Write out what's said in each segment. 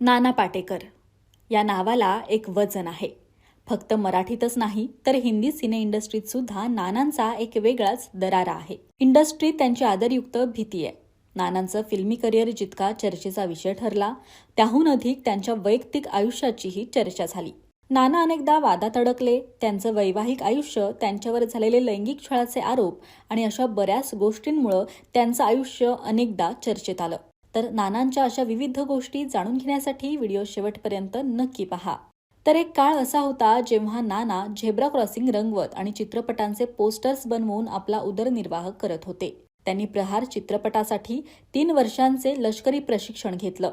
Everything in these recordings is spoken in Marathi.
नाना पाटेकर. या नावाला एक वजन आहे. फक्त मराठीतच नाही तर हिंदी सिने इंडस्ट्रीत सुद्धा नानांचा एक वेगळाच दरारा आहे. इंडस्ट्रीत त्यांची आदरयुक्त भीती आहे नानांचं फिल्मी करिअर जितका चर्चेचा विषय ठरला त्याहून अधिक त्यांच्या वैयक्तिक आयुष्याचीही चर्चा झाली. नाना अनेकदा वादात अडकले त्यांचं वैवाहिक आयुष्य त्यांच्यावर झालेले लैंगिक छळाचे आरोप आणि अशा बऱ्याच गोष्टींमुळं त्यांचं आयुष्य अनेकदा चर्चेत आलं. तर नानांच्या अशा विविध गोष्टी जाणून घेण्यासाठी व्हिडिओ शेवटपर्यंत नक्की पहा. तर एक काळ असा होता जेव्हा नाना झेब्रा क्रॉसिंग रंगवत आणि चित्रपटांचे पोस्टर्स बनवून आपला उदरनिर्वाह करत होते. त्यांनी प्रहार चित्रपटासाठी तीन वर्षांचे लष्करी प्रशिक्षण घेतलं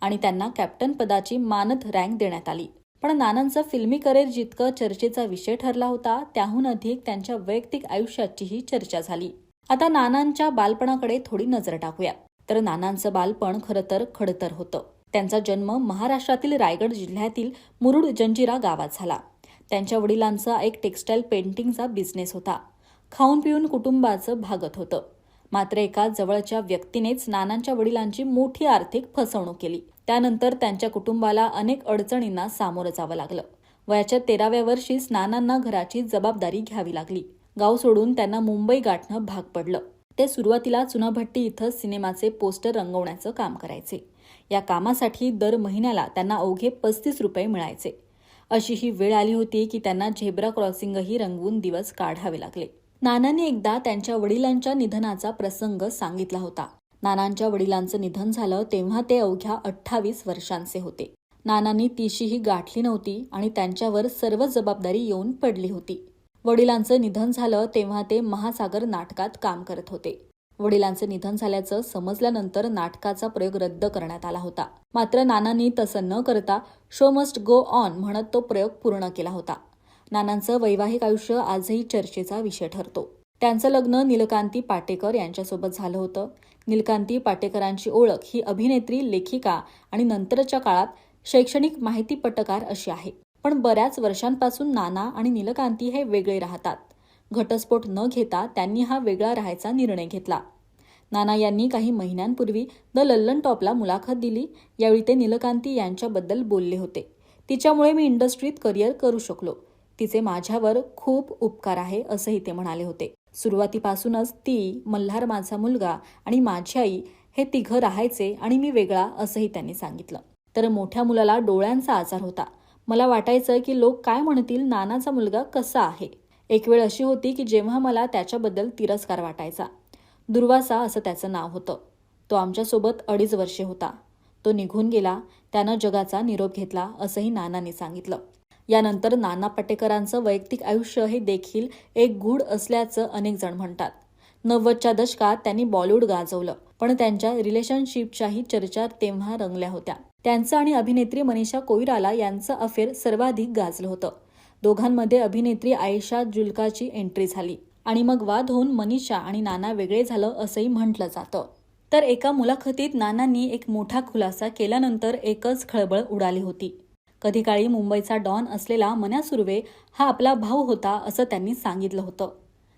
आणि त्यांना कॅप्टन पदाची मानद रँक देण्यात आली. पण नानांचं फिल्मी करिअर जितकं चर्चेचा विषय ठरला होता त्याहून अधिक त्यांच्या वैयक्तिक आयुष्याचीही चर्चा झाली. आता नानांच्या बालपणाकडे थोडी नजर टाकूया. तर नानांचं बालपण खरं तर खडतर होतं. त्यांचा जन्म महाराष्ट्रातील रायगड जिल्ह्यातील मुरुड जंजिरा गावात झाला. त्यांच्या वडिलांचा एक टेक्स्टाईल पेंटिंगचा बिझनेस होता. खाऊन पिऊन कुटुंबाचं भागत होतं. मात्र एका जवळच्या व्यक्तीनेच नानांच्या वडिलांची मोठी आर्थिक फसवणूक केली. त्यानंतर त्यांच्या कुटुंबाला अनेक अडचणींना सामोरं जावं लागलं. वयाच्या तेराव्या वर्षीच नानांना घराची जबाबदारी घ्यावी लागली. गाव सोडून त्यांना मुंबई गाठणं भाग पडलं. ते सुरुवातीला चुनाभट्टी इथं सिनेमाचे पोस्टर रंगवण्याचं काम करायचे. या कामासाठी दर महिन्याला त्यांना अवघे पस्तीस रुपये मिळायचे. अशी ही वेळ आली होती की त्यांना झेब्रा क्रॉसिंगही रंगवून दिवस काढावे लागले. नानांनी एकदा त्यांच्या वडिलांच्या निधनाचा प्रसंग सांगितला होता. नानांच्या वडिलांचं निधन झालं तेव्हा ते अवघ्या अठ्ठावीस वर्षांचे होते. नानांनी तिशीही गाठली नव्हती आणि त्यांच्यावर सर्व जबाबदारी येऊन पडली होती. वडिलांचं निधन झालं तेव्हा ते महासागर नाटकात काम करत होते. वडिलांचं निधन झाल्याचं समजल्यानंतर नाटकाचा प्रयोग रद्द करण्यात आला होता. मात्र नानांनी तसं न करता शो मस्ट गो ऑन म्हणत तो प्रयोग पूर्ण केला होता. नानांचं वैवाहिक आयुष्य आजही चर्चेचा विषय ठरतो. त्यांचं लग्न नीलकांती पाटेकर यांच्यासोबत झालं होतं. नीलकांती पाटेकरांची ओळख ही अभिनेत्री लेखिका आणि नंतरच्या काळात शैक्षणिक माहिती पटकार अशी आहे. पण बऱ्याच वर्षांपासून नाना आणि नीलकांती हे वेगळे राहतात. घटस्फोट न घेता त्यांनी हा वेगळा राहायचा निर्णय घेतला. नाना यांनी काही महिन्यांपूर्वी द लल्लन टॉपला मुलाखत दिली. यावेळी ते नीलकांती यांच्याबद्दल बोलले होते. तिच्यामुळे मी इंडस्ट्रीत करिअर करू शकलो. तिचे माझ्यावर खूप उपकार आहे असंही ते म्हणाले होते. सुरुवातीपासूनच ती मल्हार माझा मुलगा आणि माझी आई हे तिघं राहायचे आणि मी वेगळा असंही त्यांनी सांगितलं. तर मोठ्या मुलाला डोळ्यांचा आजार होता. मला वाटायचं की लोक काय म्हणतील नानाचा मुलगा कसा आहे? एक वेळ अशी होती की जेव्हा मला त्याच्याबद्दल तिरस्कार वाटायचा. दुर्वासा असं त्याचं नाव होतं. तो आमच्यासोबत अडीच वर्षे होता. तो निघून गेला त्यानं जगाचा निरोप घेतला असंही नानाने सांगितलं. यानंतर नाना पाटेकरांचं वैयक्तिक आयुष्य हे देखील एक गूढ असल्याचं अनेक जण म्हणतात. नव्वदच्या दशकात त्यांनी बॉलिवूड गाजवलं. पण त्यांच्या रिलेशनशिपच्याही चर्चा तेव्हा रंगल्या होत्या. त्यांचं आणि अभिनेत्री मनीषा कोईराला यांचं अफेअर सर्वाधिक गाजलं होतं. दोघांमध्ये अभिनेत्री आयशा जुल्काची एंट्री झाली. आणि मग वाद होऊन मनीषा आणि नाना वेगळे झालं असंही म्हटलं जातं. तर एका मुलाखतीत नानांनी एक मोठा खुलासा केल्यानंतर एकच खळबळ उडाली होती. कधी काळी मुंबईचा डॉन असलेला मन्या सुर्वे हा आपला भाऊ होता असं त्यांनी सांगितलं होतं.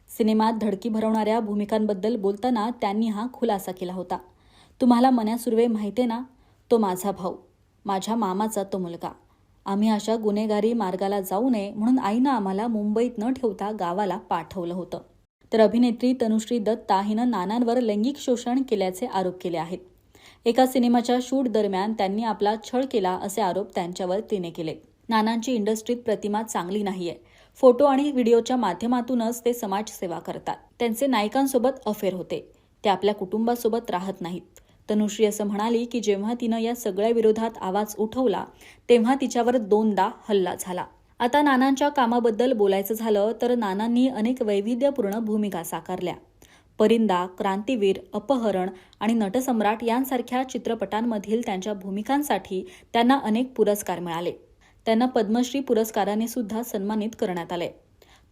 सिनेमात धडकी भरवणाऱ्या भूमिकांबद्दल बोलताना त्यांनी हा खुलासा केला होता. तुम्हाला मन्या सुर्वे माहिती ना? तो माझा भाऊ. माझ्या मामाचा तो मुलगा. आम्ही अशा गुन्हेगारी मार्गाला जाऊ नये म्हणून आईनं आम्हाला मुंबईत न ठेवता गावाला पाठवलं होतं. तर अभिनेत्री तनुश्री दत्ता हिनं नानांवर लैंगिक शोषण केल्याचे आरोप केले आहेत. एका सिनेमाच्या शूट दरम्यान त्यांनी आपला छळ केला असे आरोप त्यांच्यावर तिने केले. नानांची इंडस्ट्रीत प्रतिमा चांगली नाहीये. फोटो आणि व्हिडिओच्या माध्यमातूनच ते समाजसेवा करतात. त्यांचे नायकांसोबत अफेअर होते. ते आपल्या कुटुंबासोबत राहत नाहीत. तनुश्री असं म्हणाली की जेव्हा तिनं या सगळ्या विरोधात आवाज उठवला तेव्हा तिच्यावर दोनदा हल्ला झाला. आता नानांच्या कामाबद्दल बोलायचं झालं तर नानांनी अनेक वैविध्यपूर्ण भूमिका साकारल्या. परिंदा क्रांतीवीर अपहरण आणि नटसम्राट यांसारख्या चित्रपटांमधील त्यांच्या भूमिकांसाठी त्यांना अनेक पुरस्कार मिळाले. त्यांना पद्मश्री पुरस्काराने सुद्धा सन्मानित करण्यात आले.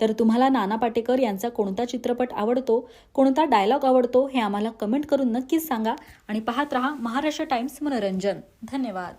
तर तुम्हाला नाना पाटेकर यांचा कोणता चित्रपट आवडतो कोणता डायलॉग आवडतो हे आम्हाला कमेंट करून नक्कीच सांगा आणि पाहत रहा महाराष्ट्र टाइम्स मनोरंजन. धन्यवाद.